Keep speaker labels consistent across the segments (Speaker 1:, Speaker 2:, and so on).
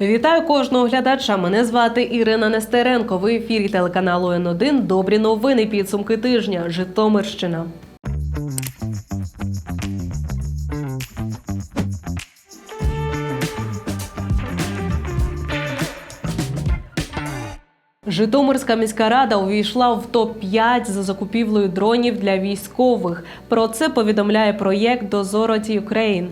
Speaker 1: Вітаю кожного глядача. Мене звати Ірина Нестеренко. В ефірі телеканалу Н1 Добрі новини. Підсумки тижня. Житомирщина. Житомирська міська рада увійшла в топ-5 за закупівлею дронів для військових. Про це повідомляє проєкт Дозороті Україн.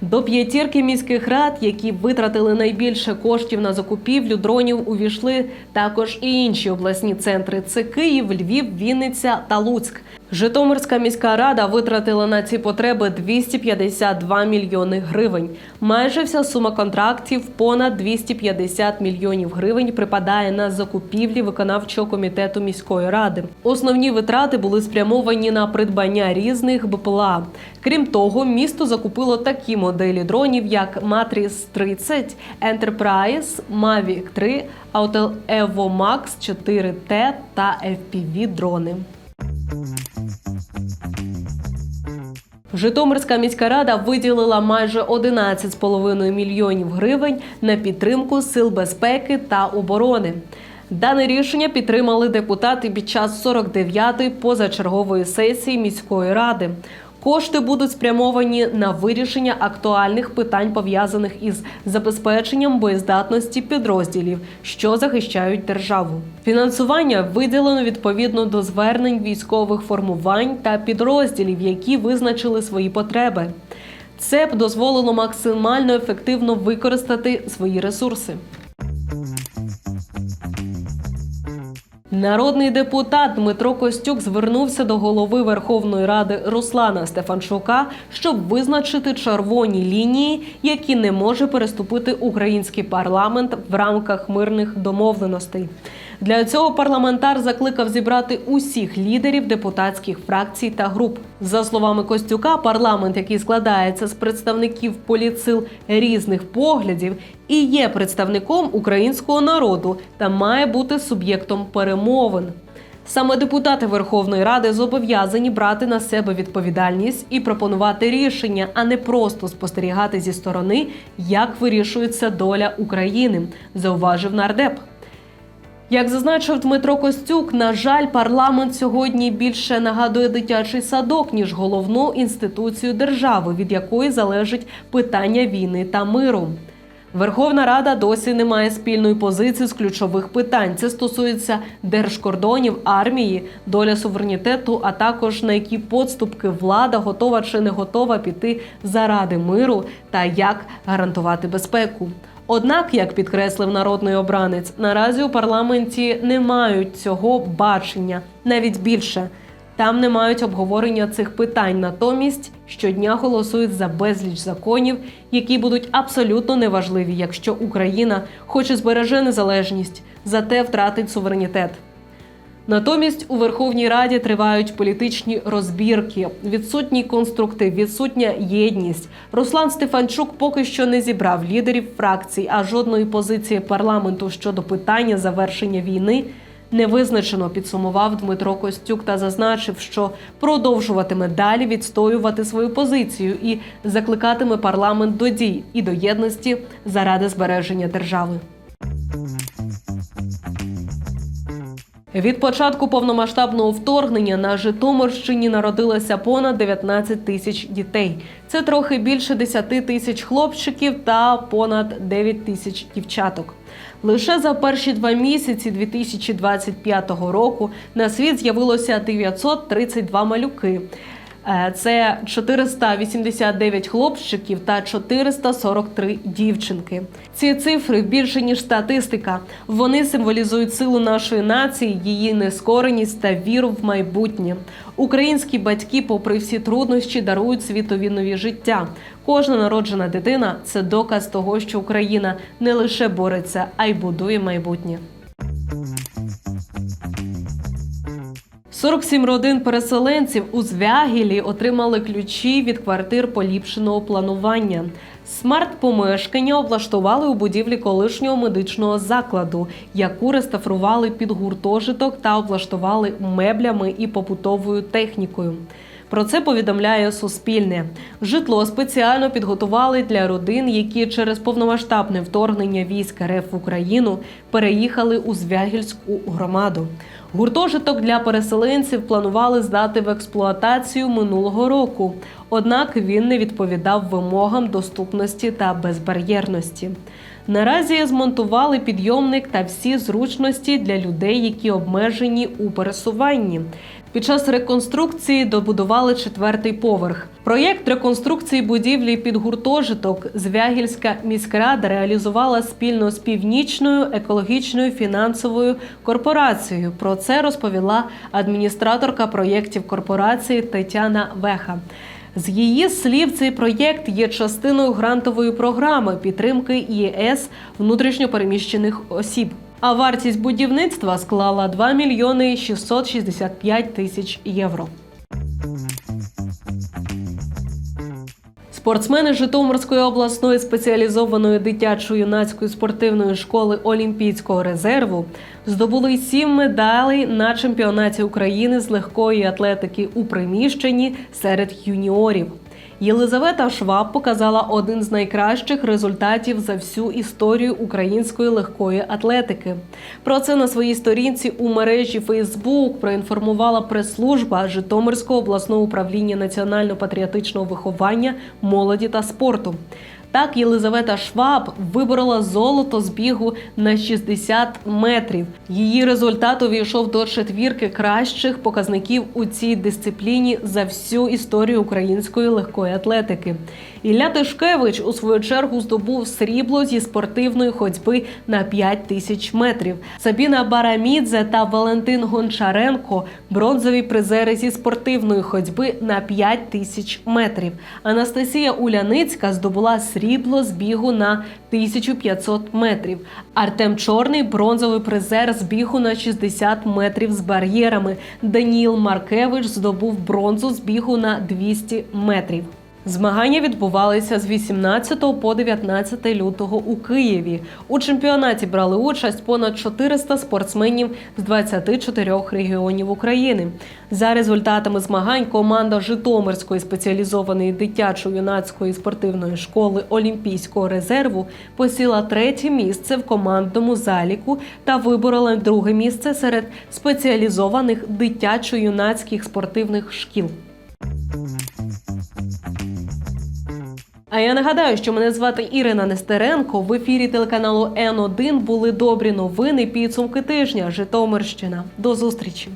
Speaker 1: До п'ятірки міських рад, які витратили найбільше коштів на закупівлю дронів, увійшли також і інші обласні центри: це Київ, Львів, Вінниця та Луцьк. Житомирська міська рада витратила на ці потреби 252 мільйони гривень. Майже вся сума контрактів, понад 250 мільйонів гривень, припадає на закупівлі виконавчого комітету міської ради. Основні витрати були спрямовані на придбання різних БПЛА. Крім того, місто закупило такі моделі дронів, як Matrix 30, Enterprise, Mavic 3, Autel Evo Max 4T та FPV дрони. Житомирська міська рада виділила майже 11,5 мільйонів гривень на підтримку сил безпеки та оборони. Дане рішення підтримали депутати під час 49-ї позачергової сесії міської ради. Кошти будуть спрямовані на вирішення актуальних питань, пов'язаних із забезпеченням боєздатності підрозділів, що захищають державу. Фінансування виділено відповідно до звернень військових формувань та підрозділів, які визначили свої потреби. Це б дозволило максимально ефективно використати свої ресурси. Народний депутат Дмитро Костюк звернувся до голови Верховної Ради Руслана Стефанчука, щоб визначити червоні лінії, які не може переступити український парламент в рамках мирних домовленостей. Для цього парламентар закликав зібрати усіх лідерів депутатських фракцій та груп. За словами Костюка, парламент, який складається з представників політсил різних поглядів, і є представником українського народу та має бути суб'єктом перемовин. Саме депутати Верховної Ради зобов'язані брати на себе відповідальність і пропонувати рішення, а не просто спостерігати зі сторони, як вирішується доля України, зауважив нардеп. Як зазначив Дмитро Костюк, на жаль, парламент сьогодні більше нагадує дитячий садок ніж головну інституцію держави, від якої залежить питання війни та миру. Верховна Рада досі не має спільної позиції з ключових питань. Це стосується держкордонів, армії, доля суверенітету, а також на які подступки влада готова чи не готова піти заради миру та як гарантувати безпеку. Однак, як підкреслив народний обранець, наразі у парламенті не мають цього бачення, навіть більше. Там не мають обговорення цих питань. Натомість щодня голосують за безліч законів, які будуть абсолютно неважливі, якщо Україна хоче збереже незалежність, зате втратить суверенітет. Натомість у Верховній Раді тривають політичні розбірки, відсутній конструктив, відсутня єдність. Руслан Стефанчук поки що не зібрав лідерів фракцій, а жодної позиції парламенту щодо питання завершення війни не визначено. Підсумував Дмитро Костюк та зазначив, що продовжуватиме далі відстоювати свою позицію і закликатиме парламент до дій і до єдності заради збереження держави. Від початку повномасштабного вторгнення на Житомирщині народилося понад 19 тисяч дітей. Це трохи більше 10 тисяч хлопчиків та понад 9 тисяч дівчаток. Лише за перші два місяці 2025 року на світ з'явилося 932 малюки. Е, Це 489 хлопчиків та 443 дівчинки. Ці цифри більше ніж статистика. Вони символізують силу нашої нації, її нескореність та віру в майбутнє. Українські батьки, попри всі труднощі, дарують світові нові життя. Кожна народжена дитина це доказ того, що Україна не лише бореться, а й будує майбутнє. 47 родин переселенців у Звягілі отримали ключі від квартир поліпшеного планування. Смарт-помешкання облаштували у будівлі колишнього медичного закладу, яку реставрували під гуртожиток та облаштували меблями і побутовою технікою. Про це повідомляє Суспільне. Житло спеціально підготували для родин, які через повномасштабне вторгнення військ РФ в Україну переїхали у Звягільську громаду. Гуртожиток для переселенців планували здати в експлуатацію минулого року. Однак він не відповідав вимогам доступності та безбар'єрності. Наразі змонтували підйомник та всі зручності для людей, які обмежені у пересуванні. Під час реконструкції добудували четвертий поверх. Проєкт реконструкції будівлі під гуртожиток Звягільська міськрада реалізувала спільно з північною екологічною фінансовою корпорацією. Про це розповіла адміністраторка проєктів корпорації Тетяна Веха. З її слів, цей проєкт є частиною грантової програми підтримки ЄС внутрішньопереміщених осіб. А вартість будівництва склала 2 мільйони 665 тисяч євро. Спортсмени Житомирської обласної спеціалізованої дитячо-юнацької спортивної школи Олімпійського резерву здобули сім медалей на чемпіонаті України з легкої атлетики у приміщенні серед юніорів. Єлизавета Шваб показала один з найкращих результатів за всю історію української легкої атлетики. Про це на своїй сторінці у мережі Фейсбук проінформувала прес-служба Житомирського обласного управління національно-патріотичного виховання, молоді та спорту. Так, Єлизавета Шваб виборола золото з бігу на 60 метрів. Її результат увійшов до четвірки кращих показників у цій дисципліні за всю історію української легкої атлетики. Ілля Тишкевич у свою чергу здобув срібло зі спортивної ходьби на 5 тисяч метрів. Сабіна Барамідзе та Валентин Гончаренко бронзові призери зі спортивної ходьби на 5 тисяч метрів. Анастасія Уляницька здобула срібло з бігу на 1500 метрів. Артем Чорний бронзовий призер з бігу на 60 метрів з бар'єрами. Даніл Маркевич здобув бронзу з бігу на 200 метрів. Змагання відбувалися з 18 по 19 лютого у Києві. У чемпіонаті брали участь понад 400 спортсменів з 24 регіонів України. За результатами змагань команда Житомирської спеціалізованої дитячо-юнацької спортивної школи Олімпійського резерву посіла третє місце в командному заліку та виборола друге місце серед спеціалізованих дитячо-юнацьких спортивних шкіл. А я нагадаю, що мене звати Ірина Нестеренко. В ефірі телеканалу Н1 були добрі новини. Підсумки тижня. Житомирщина. До зустрічі.